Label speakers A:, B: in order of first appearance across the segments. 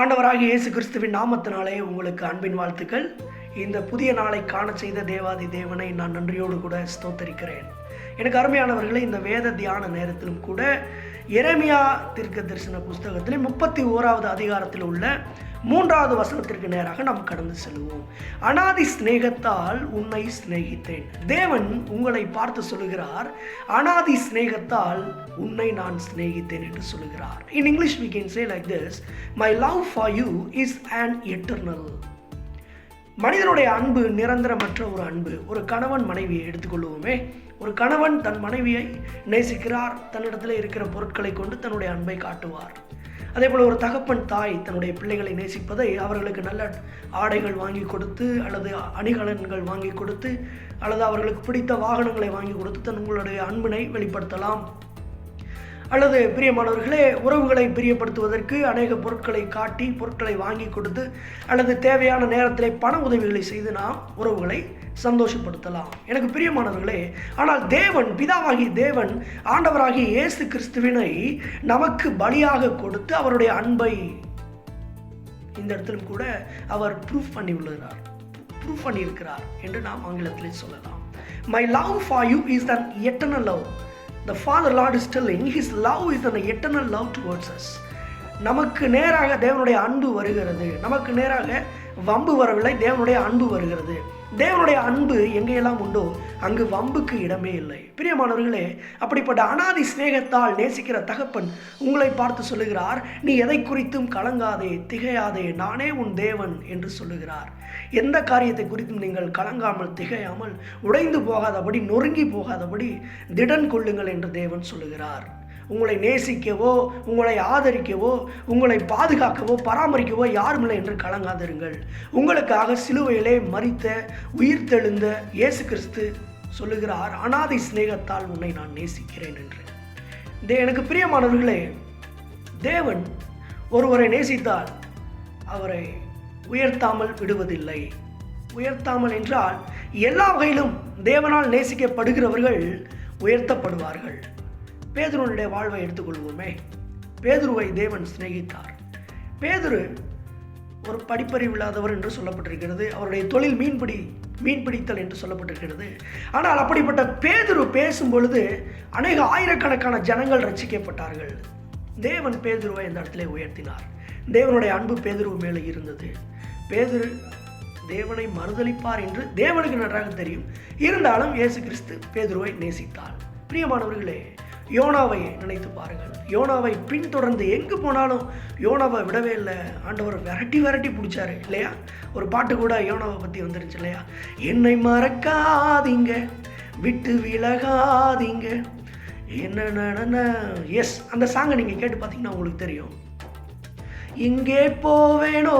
A: ஆண்டவராக இயேசு கிறிஸ்துவின் நாமத்தினாலே உங்களுக்கு அன்பின் வாழ்த்துக்கள். இந்த புதிய நாளை காண செய்த தேவாதி தேவனை நான் நன்றியோடு கூட ஸ்தோத்தரிக்கிறேன். எனக்கு அருமையானவர்களே இந்த வேத தியான நேரத்திலும் கூட எரேமியா தீர்க்க தரிசன புஸ்தகத்திலே முப்பத்தி ஓராவது அதிகாரத்தில் உள்ள மூன்றாவது வசனத்திற்கு நேராக நாம் கடந்து செல்வோம். அனாதி சிநேகத்தால் உன்னை சிநேகித்தேன். தேவன் உங்களை பார்த்து சொல்லுகிறார் அனாதி சிநேகத்தால் உன்னை நான் சிநேகித்தேன் என்று சொல்லுகிறார். In English we can say like this my love for you is and eternal மனிதனுடைய அன்பு நிரந்தரமற்ற ஒரு அன்பு. ஒரு கணவன் மனைவியை எடுத்துக்கொள்வோமே. ஒரு கணவன் தன் மனைவியை நேசிக்கிறார். தன்னிடத்தில் இருக்கிற பொருட்களை கொண்டு தன்னுடைய அன்பை காட்டுவார். அதே போல் ஒரு தகப்பன் தாய் தன்னுடைய பிள்ளைகளை நேசிப்பதை அவர்களுக்கு நல்ல ஆடைகள் வாங்கி கொடுத்து அல்லது அணிகலன்கள் வாங்கி கொடுத்து அல்லது அவர்களுக்கு பிடித்த வாகனங்களை வாங்கி கொடுத்து தங்களுடைய அன்பினை வெளிப்படுத்தலாம். அல்லது பிரியமானவர்களே உறவுகளை பிரியப்படுத்துவதற்கு அநேக பொருட்களை காட்டி பொருட்களை வாங்கி கொடுத்து அல்லது தேவையான நேரத்திலே பண உதவிகளை செய்து நாம் உறவுகளை சந்தோஷப்படுத்தலாம். எனக்கு பிரியமானவர்களே ஆனால் தேவன் பிதாவாகி தேவன் ஆண்டவராகிய இயேசு கிறிஸ்துவினை நமக்கு பலியாக கொடுத்து அவருடைய அன்பை இந்த இடத்திலும் கூட அவர் ப்ரூஃப் பண்ணி உள்ளார் ப்ரூஃப் பண்ணியிருக்கிறார் என்று நாம் ஆங்கிலத்தில் சொல்லலாம். My love for you is than eternal love the father lord is telling his love is an eternal love towards us நமக்கு நேராக தேவனுடைய அன்பு வருகிறது. நமக்கு நேராக வம்பு வரவில்லை தேவனுடைய அன்பு வருகிறது. தேவனுடைய அன்பு எங்கேயெல்லாம் உண்டோ அங்கு வம்புக்கு இடமே இல்லை. பிரியமானவர்களே அப்படிப்பட்ட அனாதி சிநேகத்தால் நேசிக்கிற தகப்பன் உங்களை பார்த்து சொல்லுகிறார் நீ எதை குறித்தும் கலங்காதே திகையாதே நானே உன் தேவன் என்று சொல்லுகிறார். எந்த காரியத்தை குறித்தும் நீங்கள் கலங்காமல் திகையாமல் உடைந்து போகாதபடி நொறுங்கி போகாதபடி திடன் கொள்ளுங்கள் என்று தேவன் சொல்லுகிறார். உங்களை நேசிக்கவோ உங்களை ஆதரிக்கவோ உங்களை பாதுகாக்கவோ பராமரிக்கவோ யாருமில்லை என்று கலங்காதிருங்கள். உங்களுக்காக சிலுவையிலே மறித்த உயிர்த்தெழுந்த இயேசு கிறிஸ்து சொல்லுகிறார் அனாதை சிநேகத்தால் உன்னை நான் நேசிக்கிறேன் என்று. தே எனக்கு பிரியமானவர்களே தேவன் ஒருவரை நேசித்தால் அவரை உயர்த்தாமல் விடுவதில்லை. உயர்த்தாமல் என்றால் எல்லா வகையிலும் தேவனால் நேசிக்கப்படுகிறவர்கள் உயர்த்தப்படுவார்கள். பேதுருவனுடைய வாழ்வை எடுத்துக்கொள்வோமே. பேதுருவை தேவன் சிநேகித்தார். பேதுரு ஒரு படிப்பறிவு இல்லாதவர் என்று சொல்லப்பட்டிருக்கிறது. அவருடைய தொழில் மீன்பிடி மீன்பிடித்தல் என்று சொல்லப்பட்டிருக்கிறது. ஆனால் அப்படிப்பட்ட பேதுரு பேசும் பொழுது அநேக ஆயிரக்கணக்கான ஜனங்கள் ரசிக்கப்பட்டார்கள். தேவன் பேதுருவை இந்த இடத்துல உயர்த்தினார். தேவனுடைய அன்பு பேதுருவு மேலே இருந்தது. பேதுரு தேவனை மறுதளிப்பார் என்று தேவனுக்கு நன்றாக தெரியும். இருந்தாலும் இயேசு கிறிஸ்து பேதுருவை நேசித்தார். பிரியமானவர்களே யோனாவை நினைத்து பாருங்கள். யோனாவை பின்தொடர்ந்து எங்கே போனாலும் யோனாவை விடவே இல்லை. ஆண்டவர் விரட்டி விரட்டி பிடிச்சாரு இல்லையா? ஒரு பாட்டு கூட யோனாவை பற்றி வந்துருச்சு இல்லையா? என்னை மறக்காதீங்க விட்டு விலகாதீங்க. என்ன எஸ் அந்த சாங்கை நீங்கள் கேட்டு பார்த்தீங்கன்னா உங்களுக்கு தெரியும். இங்கே போவேனோ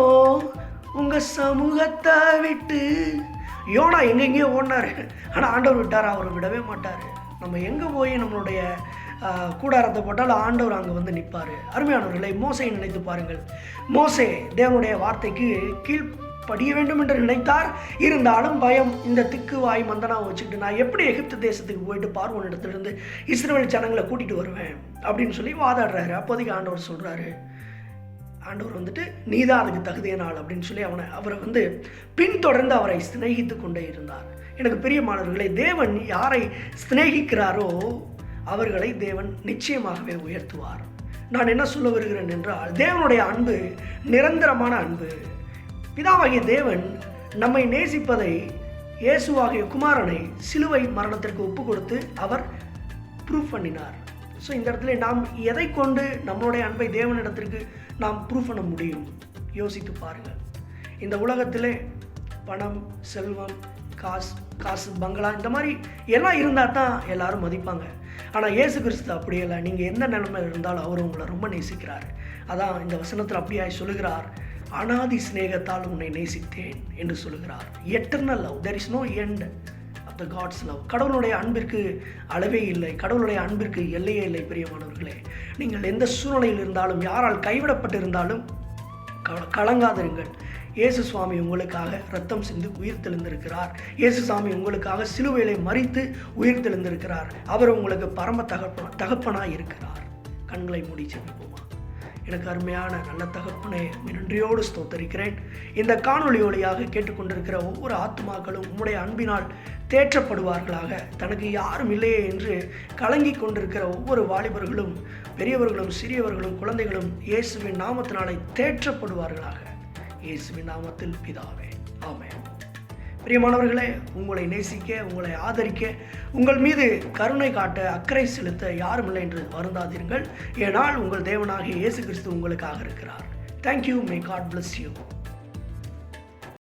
A: உங்க சமூகத்தை விட்டு. யோனா எங்கெங்கேயோ ஓடினாரு. ஆனால் ஆண்டவர் விட்டார்? அவர் விடவே மாட்டார். நம்ம எங்கே போய் நம்மளுடைய கூடாரத்தை போட்டாலும் ஆண்டவர் அங்கே வந்து நிற்பார் அருமையானவர்களை மோசையை நினைத்து பாருங்கள். மோசே தேவனுடைய வார்த்தைக்கு கீழ் படிய வேண்டும் என்று நினைத்தார். இருந்தாலும் பயம் இந்த திக்கு வாய் மந்தனாவை வச்சுக்கிட்டு நான் எப்படி எகிப்து தேசத்துக்கு போயிட்டு பார்வோன் இடத்துலேருந்து இஸ்ரேல் ஜனங்களை கூட்டிகிட்டு வருவேன்? அப்படின்னு சொல்லி வாதாடுறாரு. அப்போதைக்கு ஆண்டவர் சொல்கிறாரு ஆண்டவர் வந்துட்டு நீதான் அதுக்கு தகுதியான ஆள் அப்படின்னு சொல்லி அவனை அவரை வந்து பின்தொடர்ந்து அவரை சிநேகித்து கொண்டே இருந்தார். எனக்கு பிரியமானவர்களை தேவன் யாரை சிநேகிக்கிறாரோ அவர்களை தேவன் நிச்சயமாகவே உயர்த்துவார். நான் என்ன சொல்ல வருகிறேன் என்றால் தேவனுடைய அன்பு நிரந்தரமான அன்பு. பிதாவாகிய தேவன் நம்மை நேசிப்பதை இயேசுவாகிய குமாரனை சிலுவை மரணத்திற்கு ஒப்பு கொடுத்து அவர் ப்ரூஃப் பண்ணினார். ஸோ இந்த இடத்துல நாம் எதை கொண்டு நம்மளுடைய அன்பை தேவனிடத்திற்கு நாம் ப்ரூஃப் பண்ண முடியும்? யோசித்து பாருங்கள். இந்த உலகத்திலே பணம் செல்வம் காசு காசு பங்களா இந்த மாதிரி எல்லாம் இருந்தால் தான் எல்லாரும் மதிப்பாங்க. ஆனால் இயேசு கிறிஸ்து அப்படி இல்லை. நீங்கள் எந்த நிலைமையில் இருந்தாலும் அவர் உங்களை ரொம்ப நேசிக்கிறார். அதான் இந்த வசனத்தில் அப்படியாய் சொல்லுகிறார் அனாதி சிநேகத்தால் உன்னை நேசித்தேன் என்று சொல்லுகிறார். Eternal love there is no end of the God's love கடவுளுடைய அன்பிற்கு அளவே இல்லை. கடவுளுடைய அன்பிற்கு எல்லையே இல்லை பிரியமானவர்களே. நீங்கள் எந்த சூழ்நிலையில் இருந்தாலும் யாரால் கைவிடப்பட்டிருந்தாலும் க- கலங்காதிருங்கள். இயேசு சுவாமி உங்களுக்காக ரத்தம் சிந்து உயிர் தெளிந்திருக்கிறார் இயேசு சாமி உங்களுக்காக சிலுவையிலே மறித்து உயிர் தெளிந்திருக்கிறார் அவர் உங்களுக்கு பரம தகப்பன தகப்பனாய் இருக்கிறார் கண்களை மூடி செல்வோமா எனக்கு அருமையான நல்ல தகப்பனை நன்றியோடு ஸ்தோத்தரிக்கிறேன். இந்த காணொளி ஒளியாக கேட்டுக்கொண்டிருக்கிற ஒவ்வொரு ஆத்மாக்களும் உம்முடைய அன்பினால் தேற்றப்படுவார்களாக. தனக்கு யாரும் இல்லையே என்று கலங்கி கொண்டிருக்கிற ஒவ்வொரு வாலிபர்களும் பெரியவர்களும் சிறியவர்களும் குழந்தைகளும் இயேசுவின் நாமத்தினாலே தேற்றப்படுவார்களாக. இயேசுவின் நாமத்தில் பிதாவே ஆமே பிரியமானவர்களே உங்களை நேசிக்க உங்களை ஆதரிக்க உங்கள் மீது கருணை காட்ட அக்கறை செலுத்த யாரும் இல்லை என்று வருந்தாதீர்கள். ஏனால் உங்கள் தேவனாகிய இயேசு கிறிஸ்து உங்களுக்காக இருக்கிறார். Thank you may God bless you